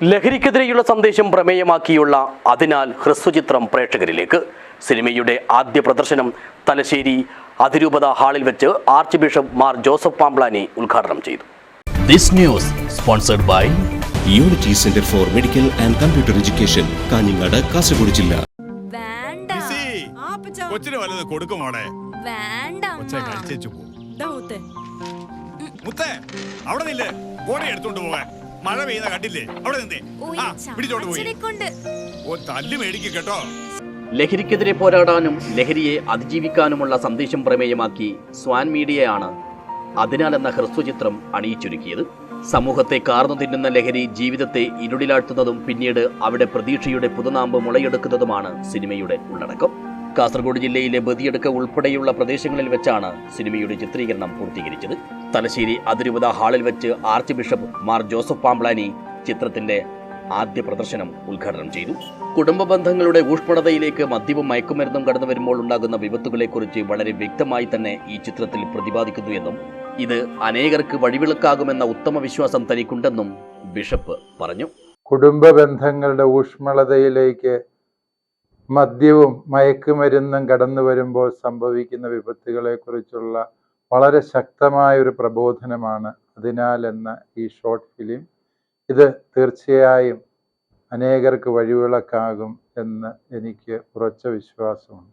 ലഹരിക്കെതിരെയുള്ള സന്ദേശം പ്രമേയമാക്കിയുള്ള അതിനാൽ ഹ്രസ്വചിത്രം പ്രേക്ഷകരിലേക്ക്. സിനിമയുടെ ആദ്യ പ്രദർശനം തലശ്ശേരി അതിരൂപത ഹാളിൽ വെച്ച് archbishop Mar Joseph Pamplany ഉദ്ഘാടനം ചെയ്തു. This news sponsored by unity centre for medical and computer education Kanhangad Kasaragod ജില്ല അവിടെ നില്ലേ. എടുത്തോണ്ട് പോകാൻ മഴ പെയ്യുന്ന കണ്ടില്ലേ? അവിടെ നിന്നേ. ആ പിടിച്ചോണ്ട് പോയി. ഓ തല്ല് മേടിക്കും കേട്ടോ. ലഹരിക്കെതിരെ പോരാടാനും ലഹരിയെ അതിജീവിക്കാനുമുള്ള സന്ദേശം പ്രമേയമാക്കി സ്വാൻ മീഡിയയാണ് അതിനാൽ എന്ന ഹ്രസ്വചിത്രം അണിയിച്ചൊരുക്കിയത്. സമൂഹത്തെ കാർന്നു തിന്നുന്ന ലഹരി ജീവിതത്തെ ഇരുളിലാഴ്ത്തുന്നതും പിന്നീട് അവിടെ പ്രതീക്ഷയുടെ പുതുനാമ്പ് മുളയെടുക്കുന്നതുമാണ് സിനിമയുടെ ഉള്ളടക്കം. കാസർഗോഡ് ജില്ലയിലെ ബദിയടുക്ക ഉൾപ്പെടെയുള്ള പ്രദേശങ്ങളിൽ വെച്ചാണ് സിനിമയുടെ ചിത്രീകരണം പൂർത്തീകരിച്ചത്. തലശ്ശേരി അതിരൂപത ഹാളിൽ വെച്ച് archbishop Mar Joseph Pamplany ചിത്രത്തിന്റെ ആദ്യ പ്രദർശനം ഉദ്ഘാടനം ചെയ്തു. കുടുംബ ബന്ധങ്ങളുടെ ഊഷ്മളതയിലേക്ക് മദ്യവും മയക്കുമരുന്നും കടന്നു വരുമ്പോൾ ഉണ്ടാകുന്ന വിപത്തുകളെക്കുറിച്ച് വളരെ വ്യക്തമായി തന്നെ ഈ ചിത്രത്തിൽ പ്രതിപാദിക്കുന്നു എന്നും ഇത് അനേകർക്ക് വഴിവിളക്കാകുമെന്ന ഉത്തമ വിശ്വാസം തനിക്കുണ്ടെന്നും ബിഷപ്പ് പറഞ്ഞു. കുടുംബ ബന്ധങ്ങളുടെ ഊഷ്മളതയിലേക്ക് മദ്യവും മയക്കുമരുന്നും കടന്നു വരുമ്പോൾ സംഭവിക്കുന്ന വിപത്തുകളെക്കുറിച്ചുള്ള വളരെ ശക്തമായ ഒരു പ്രബോധനമാണ് അതിനാൽ എന്ന ഈ ഷോർട്ട് ഫിലിം ഇത് തീർച്ചയായും അനേകർക്ക് വഴിവിളക്കാകും എന്ന് എനിക്ക് ഉറച്ച വിശ്വാസമുണ്ട്.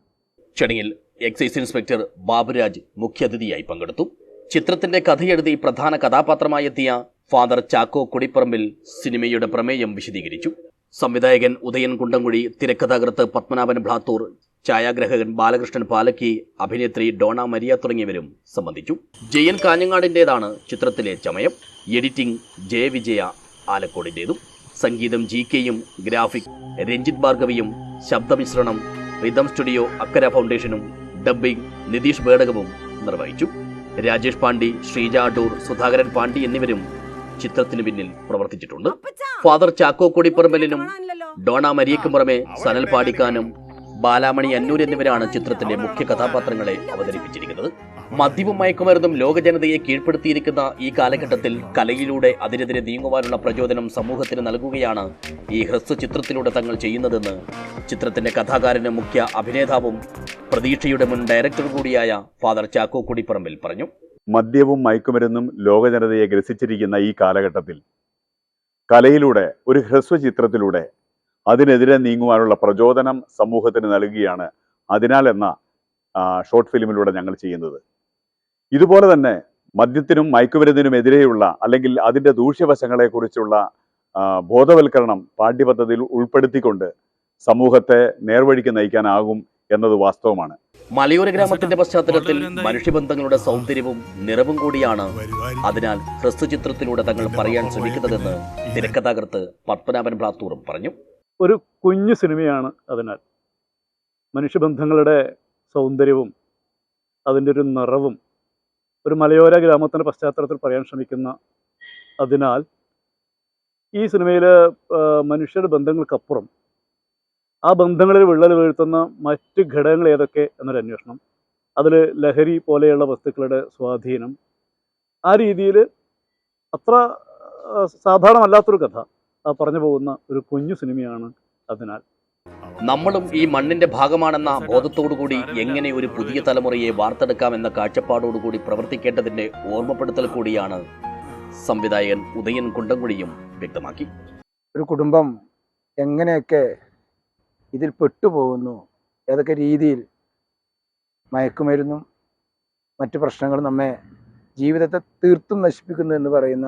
ചടങ്ങിൽ എക്സൈസ് ഇൻസ്പെക്ടർ ബാബുരാജ് മുഖ്യാതിഥിയായി പങ്കെടുത്തു. ചിത്രത്തിന്റെ കഥയെഴുതി പ്രധാന കഥാപാത്രമായി എത്തിയ ഫാദർ ചാക്കോ കൊടിപ്പറമ്പിൽ സിനിമയുടെ പ്രമേയം വിശദീകരിച്ചു. സംവിധായകൻ ഉദയൻ കുണ്ടംകുഴി തിരക്കഥാകൃത്ത് പത്മനാഭൻ ഭ്ലാത്തൂർ ഛായാഗ്രഹകൻ ബാലകൃഷ്ണൻ പാലക്കി അഭിനേത്രി ഡോണ മരിയ തുടങ്ങിയവരും സംബന്ധിച്ചു. ജയൻ കാഞ്ഞങ്ങാടിന്റെതാണ് ചിത്രത്തിലെ ചമയം. എഡിറ്റിംഗ് ജയ ജയവിജയ ആലക്കോടിന്റെതും സംഗീതം ജി കെയും ഗ്രാഫിക് രഞ്ജിത് ഭാർഗവിയും ശബ്ദമിശ്രണം റിതം സ്റ്റുഡിയോ അക്കര ഫൗണ്ടേഷനും ഡബ്ബിംഗ് നിതീഷ് ബേടകവും നിർവഹിച്ചു. രാജേഷ് പാണ്ഡി ശ്രീജ അടൂർ സുധാകരൻ പാണ്ഡി എന്നിവരും ചിത്രത്തിന് പിന്നിൽ പ്രവർത്തിച്ചിട്ടുണ്ട്. ഫാദർ ചാക്കോ കൊടിപ്പറമ്പലിനും ഡോണ മരിയയ്ക്കും പുറമെ സനൽ പാടിക്കാനും ബാലാമണി അന്നൂർ എന്നിവരാണ് ചിത്രത്തിന്റെ മുഖ്യ കഥാപാത്രങ്ങളെ അവതരിപ്പിച്ചിരിക്കുന്നത്. മദ്യവും മയക്കുമരുന്നും ലോക ജനതയെ കീഴ്പ്പെടുത്തിയിരിക്കുന്ന ഈ കാലഘട്ടത്തിൽ കലയിലൂടെ അതിനെതിരെ നീങ്ങുവാനുള്ള പ്രചോദനം സമൂഹത്തിന് നൽകുകയാണ് ഈ ഹ്രസ്വ ചിത്രത്തിലൂടെ തങ്ങൾ ചെയ്യുന്നതെന്ന് ചിത്രത്തിന്റെ കഥാകാരനും മുഖ്യ അഭിനേതാവും പ്രതീക്ഷയുടെ മുൻ ഡയറക്ടർ കൂടിയായ ഫാദർ ചാക്കോ കുടിപ്പറമ്പിൽ പറഞ്ഞു. മദ്യവും മയക്കുമരുന്നും ലോകജനതയെ ഗ്രസിച്ചിരിക്കുന്ന ഈ കാലഘട്ടത്തിൽ കലയിലൂടെ ഒരു ഹ്രസ്വചിത്രത്തിലൂടെ അതിനെതിരെ നീങ്ങുവാനുള്ള പ്രചോദനം സമൂഹത്തിന് നൽകുകയാണ് അതിനാൽ എന്ന ഷോർട്ട് ഫിലിമിലൂടെ ഞങ്ങൾ ചെയ്യുന്നത്. ഇതുപോലെ തന്നെ മദ്യത്തിനും മയക്കുമരുന്നിനും എതിരെയുള്ള അല്ലെങ്കിൽ അതിന്റെ ദൂഷ്യവശങ്ങളെക്കുറിച്ചുള്ള ബോധവൽക്കരണം പാഠ്യപദ്ധതിയിൽ ഉൾപ്പെടുത്തിക്കൊണ്ട് സമൂഹത്തെ നേർവഴിക്ക് നയിക്കാനാകും എന്നത് വാസ്തവമാണ്. മലയോര ഗ്രാമത്തിന്റെ പശ്ചാത്തലത്തിൽ മനുഷ്യബന്ധങ്ങളുടെ സൗന്ദര്യവും നിറവും കൂടിയാണ് അതിനാൽ ഹ്രസ്വചിത്രത്തിലൂടെ തങ്ങൾ പറയാൻ ശ്രമിക്കുന്നതെന്ന് തിരക്കഥാകൃത്ത് പത്മനാഭൻ ബ്ലാത്തൂറും പറഞ്ഞു. ഒരു കുഞ്ഞു സിനിമയാണ് അതിനാൽ. മനുഷ്യബന്ധങ്ങളുടെ സൗന്ദര്യവും അതിന്റെ ഒരു നിറവും ഒരു മലയോര ഗ്രാമത്തിന്റെ പശ്ചാത്തലത്തിൽ പറയാൻ ശ്രമിക്കുന്ന അതിനാൽ ഈ സിനിമയിൽ മനുഷ്യരുടെ ബന്ധങ്ങൾക്കപ്പുറം ആ ബന്ധങ്ങളിൽ വിള്ളൽ വീഴ്ത്തുന്ന മറ്റ് ഘടകങ്ങൾ ഏതൊക്കെ എന്നൊരു അന്വേഷണം അതിൽ ലഹരി പോലെയുള്ള വസ്തുക്കളുടെ സ്വാധീനം ആ രീതിയിൽ അത്ര സാധാരണമല്ലാത്തൊരു കഥ. പറഞ്ഞു പോകുന്ന ഒരു കുഞ്ഞു സിനിമയാണ് അതിനാൽ. നമ്മളും ഈ മണ്ണിന്റെ ഭാഗമാണെന്ന ബോധത്തോടുകൂടി എങ്ങനെ ഒരു പുതിയ തലമുറയെ വാർത്തെടുക്കാം വാർത്തെടുക്കാമെന്ന കാഴ്ചപ്പാടോടുകൂടി പ്രവർത്തിക്കേണ്ടതിന്റെ ഓർമ്മപ്പെടുത്തൽ കൂടിയാണ് സംവിധായകൻ ഉദയൻ കുണ്ടംകുഴിയും വ്യക്തമാക്കി. ഒരു കുടുംബം എങ്ങനെയൊക്കെ ഇതിൽ പെട്ടുപോകുന്നു ഏതൊക്കെ രീതിയിൽ മയക്കുമരുന്നും മറ്റു പ്രശ്നങ്ങളും നമ്മെ ജീവിതത്തെ തീർത്തും നശിപ്പിക്കുന്നു എന്ന് പറയുന്ന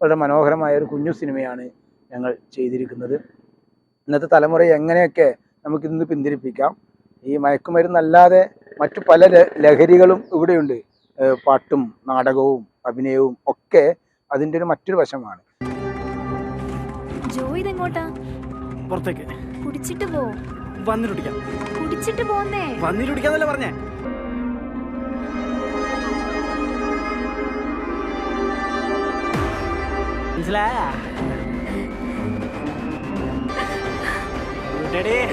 വളരെ മനോഹരമായ ഒരു കുഞ്ഞു സിനിമയാണ് ഞങ്ങൾ ചെയ്തിരിക്കുന്നത്. ഇന്നത്തെ തലമുറയെ എങ്ങനെയൊക്കെ നമുക്കിന്ന് പിന്തിരിപ്പിക്കാം. ഈ മയക്കുമരുന്നല്ലാതെ മറ്റു പല ലഹരികളും ഇവിടെയുണ്ട്. പാട്ടും നാടകവും അഭിനയവും ഒക്കെ അതിന്റെ ഒരു മറ്റൊരു വശമാണ്. പുറത്തേക്ക്. കുടിച്ചിട്ട് പോ. കുടിച്ചിട്ട് പോന്നേ. പറഞ്ഞേ? മനസ്സിലായ? Ready?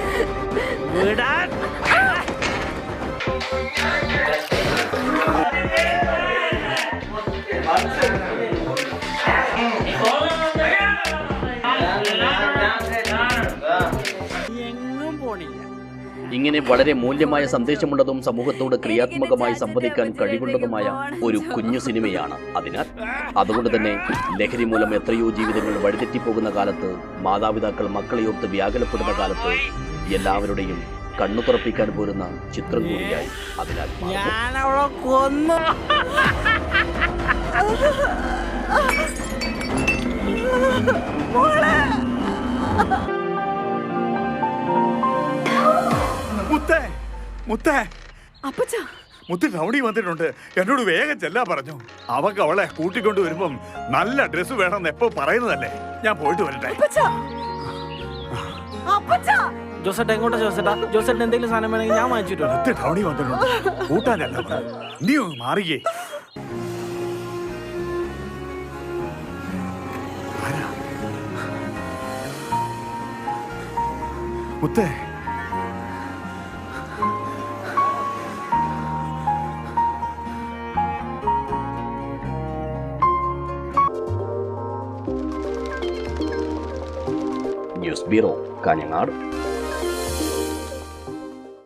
Good at. ഇങ്ങനെ വളരെ മൂല്യമായ സന്ദേശമുള്ളതും സമൂഹത്തോട് ക്രിയാത്മകമായി സംവദിക്കാൻ കഴിവുള്ളതുമായ ഒരു കുഞ്ഞു സിനിമയാണ് അതിനാൽ അതുകൊണ്ട് തന്നെ ലഹരി മൂലം എത്രയോ ജീവിതങ്ങൾ വഴിതെറ്റിപ്പോകുന്ന കാലത്ത് മാതാപിതാക്കൾ മക്കളെയോർത്ത് വ്യാകുലപ്പെടുന്ന കാലത്ത് എല്ലാവരുടെയും കണ്ണു തുറപ്പിക്കാൻ പോരുന്ന ചിത്രം കൂടിയായി. അതിനാൽ കൊന്നു. മുത്തേ മുത്തേ. അപ്പച്ച. മുത്ത് ടൗണി വന്നിട്ടുണ്ട്. എന്നോട് വേഗം ചെല്ലാ പറഞ്ഞു. അവക്ക് അവളെ കൂട്ടിക്കൊണ്ട് വരുമ്പം നല്ല ഡ്രസ് വേണമെന്ന് എപ്പോ പറയുന്നതല്ലേ? ഞാൻ പോയിട്ട് വരട്ടെ. അപ്പച്ച. അപ്പച്ച. ജോസേട്ട എങ്ങോട്ടാ ജോസേട്ടാ? ജോസേട്ടൻ എന്തെങ്കിലും സാധനം വേണമെങ്കിൽ ഞാൻ വാങ്ങിച്ചിട്ടുണ്ട് മുത്തി ടൗണി വന്നിട്ടുണ്ട്. കൂട്ടാനല്ല നീ ഒന്ന് മാറിയേ മുത്തേ. News bureau Kanhangad